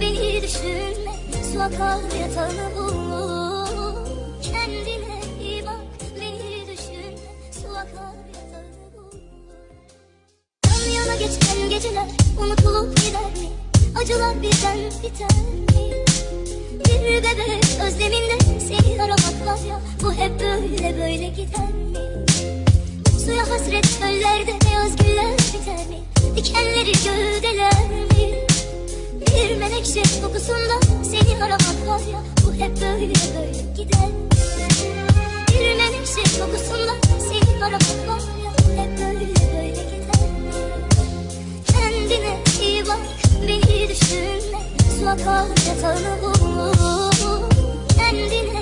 beni düşünme Su akar yatağını bul Kendine iyi bak beni düşünme Su akar yatağını bul Yan yana geçen geceler unutulup gider mi? Acılar birden biter mi? Bir bebek özleminde seni aramak var ya Bu hep böyle böyle gider mi? Suya hasret çöllerde beyaz güller biter mi? Dikenleri gövdeler? Bir menekşe kokusunda seni aramak var ya Bu hep böyle böyle gider? Bir menekşe kokusunda seni aramak var ya Bu hep böyle böyle gider? Kendine iyi bak beni düşünme Su akar yatağını bul Kendine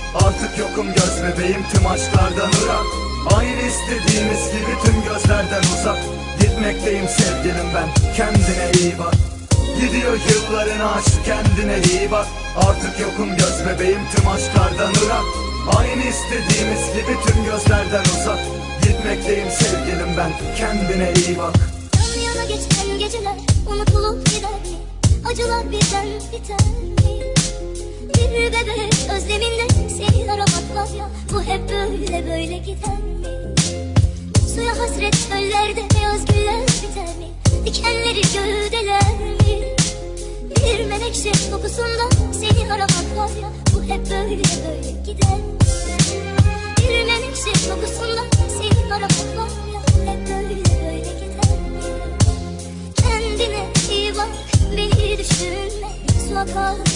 Artık yokum göz bebeğim tüm aşklardan ırak Aynı istediğimiz gibi tüm gözlerden uzak. Gitmekteyim sevgilim ben kendine iyi bak. Gidiyor yılların aşk kendine iyi bak. Artık yokum göz bebeğim tüm aşklardan ırak Aynı istediğimiz gibi tüm gözlerden uzak. Gitmekteyim sevgilim ben kendine iyi bak. Yan yana geçen geceler unutulup gider. Mi? Acılar birden biter. mi? Şimdi bebek özleminde seni aramak ya Bu hep böyle böyle giden mi? Suya hasret göllerde beyaz güller biter mi? Dikenleri gövdeler mi? Bir menekşe kokusunda seni aramak ya Bu hep böyle böyle giden mi? Bir menekşe kokusunda seni aramak var ya Hep böyle böyle giden mi? Kendine iyi bak beni düşünme Su akar